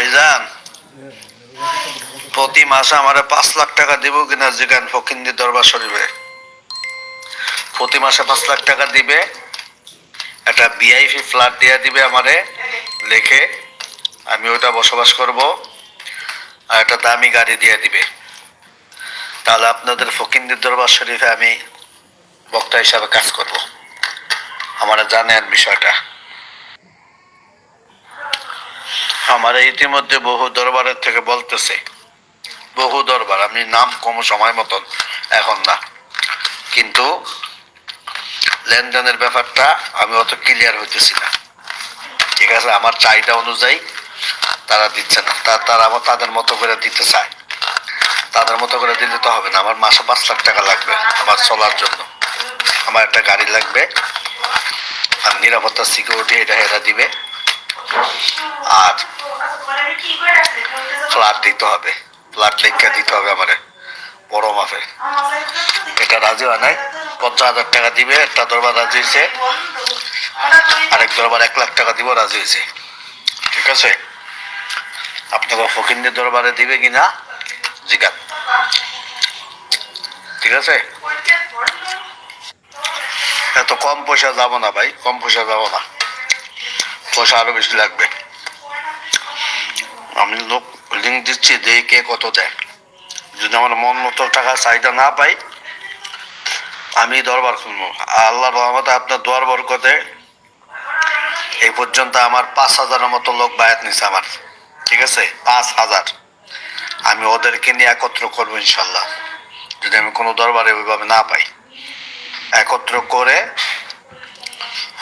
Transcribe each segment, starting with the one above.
ভাইজান, প্রতি মাসে আমারে পাঁচ লাখ টাকা দিব কিনা যেখান ফকিন্দি দরবার শরীফে। প্রতি মাসে পাঁচ লাখ টাকা দিবে, একটা বিআইপি ফ্ল্যাট দিয়ে দিবে আমারে, লেখে, আমি ওটা বসবাস করব, আর একটা দামি গাড়ি দিয়ে দিবে। তাহলে আপনাদের ফকিন্দি দরবার শরীফে আমি বক্তা হিসাবে কাজ করব। আমরা জানেন বিষয়টা। আমার ইতিমধ্যে বহু দরবারের থেকে বলতেছে। বহু দরবার, আমি নাম কম সময় মতন এখন না। কিন্তু লেনদেনের ব্যাপারটা আমি অত ক্লিয়ার হইতেছি না। ঠিক আছে, আমার চাহিদা অনুযায়ী তারা দিচ্ছে না। তা- তারা আবার তাদের মতো করে দিতে চায়। তাদের মতো করে দিলে তো হবে না। আমার মাসে পাঁচ লাখ টাকা লাগবে আমার চলার জন্য। আমার একটা গাড়ি লাগবে। আর নিরাপত্তা সিকিউরিটি এটা এরা দিবে। আর ফ্ল্যাট দিতে হবে। ফ্ল্যাট লেখা দিতে হবে আমারে। বড় মাপে। এটা রাজি হয় নাই? পঞ্চাশ হাজার টাকা দিবে, একটা দরবার রাজি হয়েছে। আরেক দরবার এক লাখ টাকা দিব, রাজি হয়েছে। ঠিক আছে? আপনাকে ফকিন্দের দরবারে দিবে কিনা? জিগাত ঠিক আছে? এত কম পয়সা যাব না ভাই, কম পয়সা যাব না। পয়সা আরও বেশি লাগবে। আমি লোক লিঙ্ক দিচ্ছি, দেই কে কত দেয়। যদি আমার মন মতো টাকা চাহিদা না পাই, আমি দরবার খুলবো। আল্লাহ রহমতে আপনার দোয়ার বরকতে এই পর্যন্ত আমার পাঁচ হাজারের মতো লোক বায়াত নিছে আমার। ঠিক আছে? পাঁচ হাজার। আমি ওদেরকে নিয়ে একত্র করব ইনশাল্লাহ। যদি আমি কোনো দরবারে ওইভাবে না পাই। একত্র করে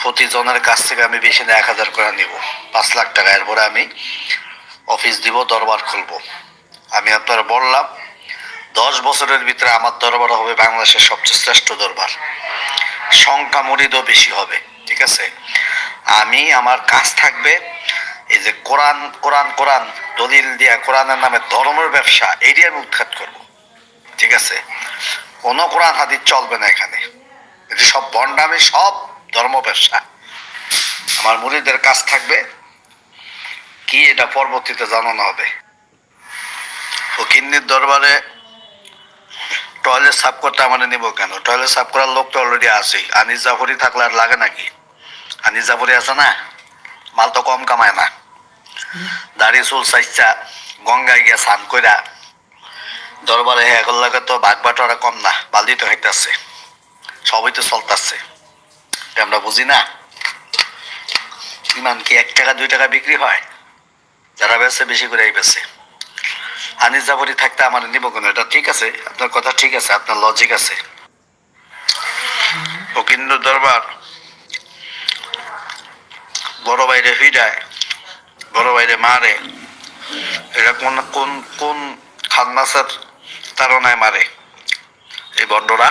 প্রতিজনের কাছ থেকে আমি বেশি না এক হাজার করে নিব। পাঁচ লাখ টাকা। এরপরে আমি অফিস দিব, দরবার খুলবো। আমি আপনারা বললাম, দশ বছরের ভিতরে আমার দরবার হবে বাংলাদেশের সবচেয়ে শ্রেষ্ঠ দরবার। সংখ্যা মরিদও বেশি হবে, ঠিক আছে? আমি, আমার কাজ থাকবে, এই যে কোরআন কোরআন কোরআন, দলিল দিয়া কোরআনের নামে ধর্মের ব্যবসা এটি আমি উৎখাত করব, ঠিক আছে? কোনো কোরআন হাদিস চলবে না এখানে। এটি সব বন্ডামি সব ধর্ম ব্যবসা আমার মুরিদের কাজ থাকবে। কি এটা পরবর্তীতে জানানো হবে? ফকিন্নির দরবারে টয়লেট সাফ করতে আমার নিব কেন? টয়লেট সাফ করার লোক তো অলরেডি আছেই। আনিস জাফরি থাকলে আর লাগে নাকি? আনিস জাফরি আছে না? মাল তো কম কামায় না। দাড়ি, চুল চাইচা গঙ্গায় গিয়া স্নান কইরা দরবারে হে লাগে তো ভাগ বাটোয়ারা কম না বালদি তো হইতাছে। সবই তো চলতেছে। আমরা বুঝি না। ইমান কি এক টাকা, দুই টাকা বিক্রি হয়? যারা বেছে বেশি করে বেছে আনিস জাফরি থাকতে আমার নিব কেন? এটা ঠিক আছে, আপনার কথা ঠিক আছে, আপনার লজিক আছে। ফকিন্দ দরবার বড় বাইরে হইডায়, বড় বাইরে মারে। এটা কোন কোন কোন খান্নাসের তারনায় মারে? এই বন্ডরা